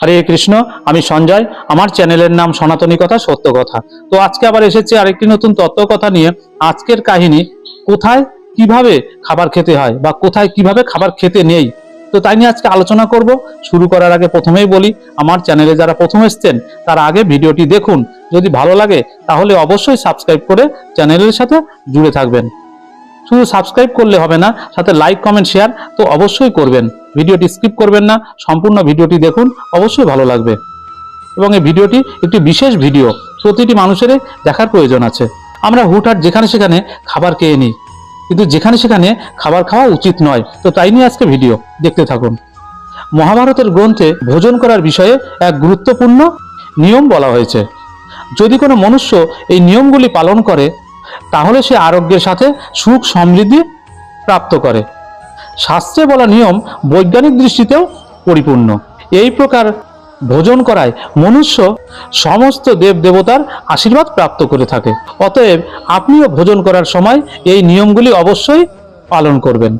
হরে কৃষ্ণ, আমি সঞ্জয়। আমার চ্যানেলের নাম সনাতনী কথা, সত্য কথা। তো আজকে আবার এসেছি আরেকটি নতুন তত্ত্ব কথা নিয়ে। আজকের কাহিনী, কোথায় কীভাবে খাবার খেতে হয় বা কোথায় কীভাবে খাবার খেতে নেই? তো তাই নিয়ে আজকে আলোচনা করব। শুরু করার আগে প্রথমেই বলি, আমার চ্যানেলে যারা প্রথম এসছেন, তারা আগে ভিডিওটি দেখুন। যদি ভালো লাগে, তাহলে অবশ্যই সাবস্ক্রাইব করে চ্যানেলের সাথে জুড়ে থাকবেন। শুধু সাবস্ক্রাইব করলে হবে না, সাথে লাইক, কমেন্ট, শেয়ার তো অবশ্যই করবেন। ভিডিওটি স্কিপ করবেন না, সম্পূর্ণ ভিডিওটি দেখুন, অবশ্যই ভালো লাগবে। এবং এই ভিডিওটি একটি বিশেষ ভিডিও, প্রতিটি মানুষেরই দেখার প্রয়োজন আছে। আমরা হুটহাট যেখানে সেখানে খাবার খেয়ে নিই, কিন্তু যেখানে সেখানে খাবার খাওয়া উচিত নয়, তো তাই নিয়ে আজকে ভিডিও। দেখতে থাকুন। মহাভারতের গ্রন্থে ভোজন করার বিষয়ে এক গুরুত্বপূর্ণ নিয়ম বলা হয়েছে। যদি কোনো মনুষ্য এই নিয়মগুলি পালন করে, তাহলে সে আরোগ্যের সাথে সুখ সমৃদ্ধি প্রাপ্ত করে। শাস্ত্রে বলা নিয়ম বৈজ্ঞানিক দৃষ্টিতেও পরিপূর্ণ। এই প্রকার ভোজন করায় মনুষ্য সমস্ত দেব দেবতার আশীর্বাদ প্রাপ্ত করে থাকে। অতএব আপনিও ভোজন করার সময় এই নিয়মগুলি অবশ্যই পালন করবেন।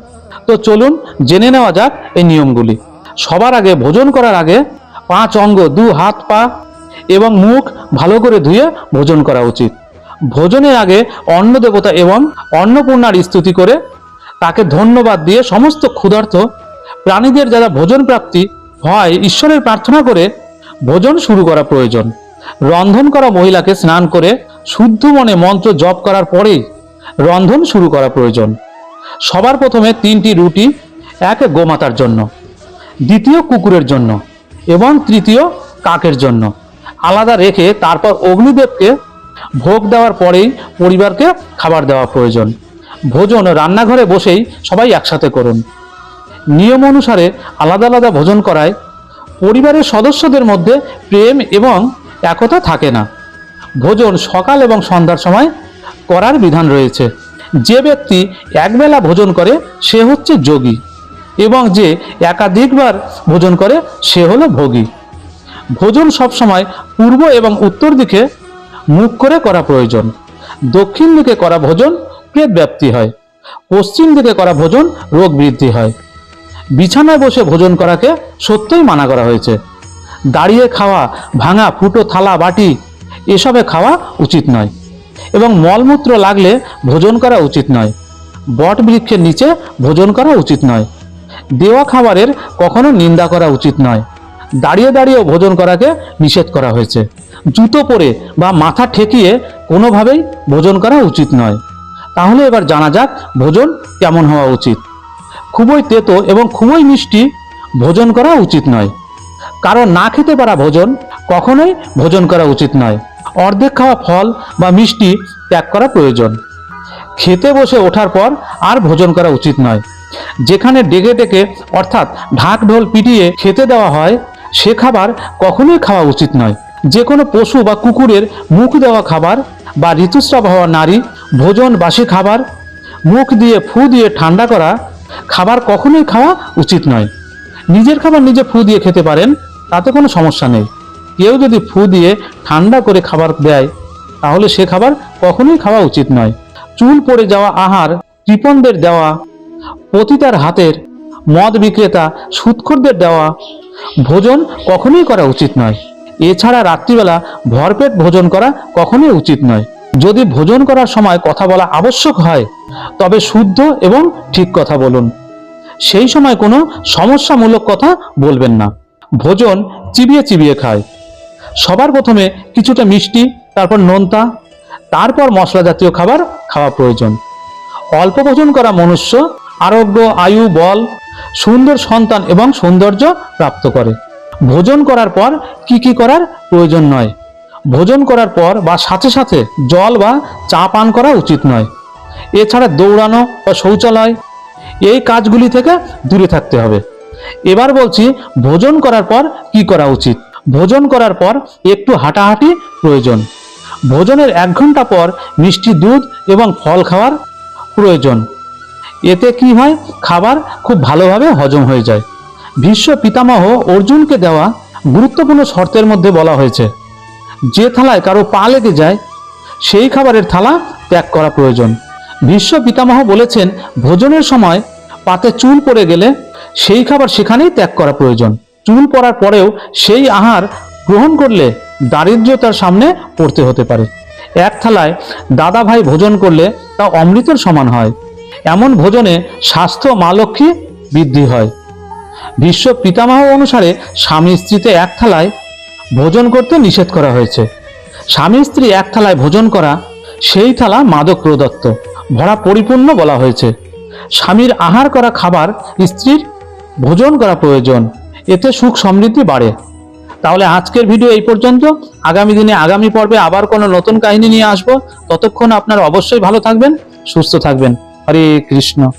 তো চলুন জেনে নেওয়া যাক এই নিয়মগুলি। সবার আগে ভোজন করার আগে পাঁচ অঙ্গ, দু হাত, পা এবং মুখ ভালো করে ধুয়ে ভোজন করা উচিত। ভোজনের আগে অন্ন দেবতা এবং অন্নপূর্ণার স্তুতি করে তাকে ধন্যবাদ দিয়ে সমস্ত ক্ষুধার্ত প্রাণীদের যারা ভোজন প্রাপ্তি হয়, ঈশ্বরের প্রার্থনা করে ভোজন শুরু করা প্রয়োজন। রন্ধন করা মহিলাকে স্নান করে শুদ্ধ মনে মন্ত্র জপ করার পরেই রন্ধন শুরু করা প্রয়োজন। সবার প্রথমে তিনটি রুটি, এক গোমাতার জন্য। দ্বিতীয় কুকুরের জন্য এবং তৃতীয় কাকের জন্য। আলাদা রেখে তারপর অগ্নিদেবকে ভোগ দেওয়ার পরেই পরিবারকে খাবার দেওয়া প্রয়োজন। ভোজন রান্নাঘরে বসেই সবাই একসাথে করুন। নিয়ম অনুসারে আলাদা আলাদা ভোজন করায় পরিবারের সদস্যদের মধ্যে প্রেম এবং একতা থাকে না। ভোজন সকাল এবং সন্ধ্যার সময় করার বিধান রয়েছে। যে ব্যক্তি একবেলা ভোজন করে, সে হচ্ছে যোগী এবং যে একাধিকবার ভোজন করে, সে হলো ভোগী। ভোজন সবসময় পূর্ব এবং উত্তর দিকে মুখ করে করা প্রয়োজন। দক্ষিণ দিকে করা ভোজন পেট ব্যাপ্তি হয়? পশ্চিম দিকে করা ভোজন, রোগ বৃদ্ধি হয়। বিছানায় বসে ভোজন করাকে সত্যই মানা করা হয়েছে। দাঁড়িয়ে খাওয়া, ভাঙা ফুটো, থালা, বাটি, এসবে খাওয়া উচিত নয় এবং মলমূত্র লাগলে ভোজন করা উচিত নয়। বট বৃক্ষের নিচে ভোজন করা উচিত নয়। দেওয়া খাবারের কখনো নিন্দা করা উচিত নয়। দাঁড়িয়ে দাঁড়িয়ে ভোজন করাকে নিষেধ করা হয়েছে। জুতো পরে বা মাথা ঠেকিয়ে কোনোভাবেই ভোজন করা উচিত নয়। তাহলে এবার জানা যাক ভোজন কেমন হওয়া উচিত। খুবই তেতো এবং খুবই মিষ্টি ভোজন করা উচিত নয়। কারণ না খেতে পারা ভোজন কখনোই ভোজন করা উচিত নয়। অর্ধেক খাওয়া ফল বা মিষ্টি ত্যাগ করা প্রয়োজন। খেতে বসে ওঠার পর আর ভোজন করা উচিত নয়। যেখানে ডেকে ডেকে, অর্থাৎ ঢাক ঢোল পিটিয়ে খেতে দেওয়া হয়, সে খাবার কখনোই খাওয়া উচিত নয়। যে কোনো পশু বা কুকুরের মুখ দেওয়া খাবার বা ঋতুস্রাব হওয়া নারী ভোজন বাসি খাবার, মুখ দিয়ে ফু দিয়ে ঠান্ডা করা খাবার কখনোই খাওয়া উচিত নয়। নিজের খাবার নিজে ফু দিয়ে খেতে পারেন, তাতে কোনো সমস্যা নেই। কেউ যদি ফু দিয়ে ঠান্ডা করে খাবার দেয়, তাহলে সে খাবার কখনোই খাওয়া উচিত নয়। চুল পড়ে যাওয়া আহার, কৃপণদের দেওয়া, পতিতার হাতের মদ বিক্রেতা, সুৎখোরদের দেওয়া, ভোজন কখনোই করা উচিত নয়। এছাড়া রাত্রিবেলা ভরপেট ভোজন করা কখনোই উচিত নয়। যদি ভোজন করার সময় কথা বলা আবশ্যক হয়, তবে শুদ্ধ এবং ঠিক কথা বলুন। সেই সময় কোনো সমস্যামূলক কথা বলবেন না। ভোজন চিবিয়ে চিবিয়ে খায়। সবার প্রথমে কিছুটা মিষ্টি, তারপর নোনতা, তারপর মশলা জাতীয় খাবার খাওয়া প্রয়োজন। অল্প ভোজন করা মনুষ্য আরোগ্য, আয়ু, বল, সুন্দর সন্তান এবং সৌন্দর্য প্রাপ্ত করে। ভোজন করার পর কি কি করার প্রয়োজন নয়। ভোজন করার পর বা সাথে সাথে জল বা চা পান করা উচিত নয়। এছাড়া দৌড়ানো বা শৌচালয়, এই কাজগুলি থেকে দূরে থাকতে হবে। এবার বলছি, ভোজন করার পর কি করা উচিত? ভোজন করার পর একটু হাঁটাহাঁটি প্রয়োজন। ভোজনের এক ঘণ্টা পর মিষ্টি দুধ এবং ফল খাওয়ার প্রয়োজন। এতে কি হয়? খাবার খুব ভালোভাবে হজম হয়ে যায়। ভীষ্ম পিতামহ অর্জুনকে দেওয়া গুরুত্বপূর্ণ শর্তের মধ্যে বলা হয়েছে। যে থালায় কারও পা লেগে যায়, সেই খাবারের থালা ত্যাগ করা প্রয়োজন। ভীষ্ম পিতামহ বলেছেন, ভোজনের সময় পাতে চুল পড়ে গেলে সেই খাবার সেখানেই ত্যাগ করা প্রয়োজন। চুল পড়ার পরেও সেই আহার গ্রহণ করলে দারিদ্র্যতার সামনে পড়তে হতে পারে। এক থালায় দাদা ভাই ভোজন করলে তা অমৃতের সমান হয়। এমন ভোজনে স্বাস্থ্য মা লক্ষ্মী বৃদ্ধি হয়। বিশ্ব পিতামহ অনুসারে স্বামী স্ত্রীতে এক থালায় ভোজন করতে নিষেধ করা হয়েছে। স্বামী স্ত্রী এক থালায় ভোজন করা, সেই থালা মাদক প্রদত্ত, ভরা পরিপূর্ণ বলা হয়েছে। স্বামীর আহার করা খাবার, স্ত্রীর ভোজন করা প্রয়োজন, এতে সুখ সমৃদ্ধি বাড়ে। তাহলে আজকের ভিডিও এই পর্যন্ত। আগামী দিনে, আগামী পর্বে আবার কোনো নতুন কাহিনী নিয়ে আসব। ততক্ষণ আপনারা অবশ্যই ভালো থাকবেন, সুস্থ থাকবেন। হরে কৃষ্ণ।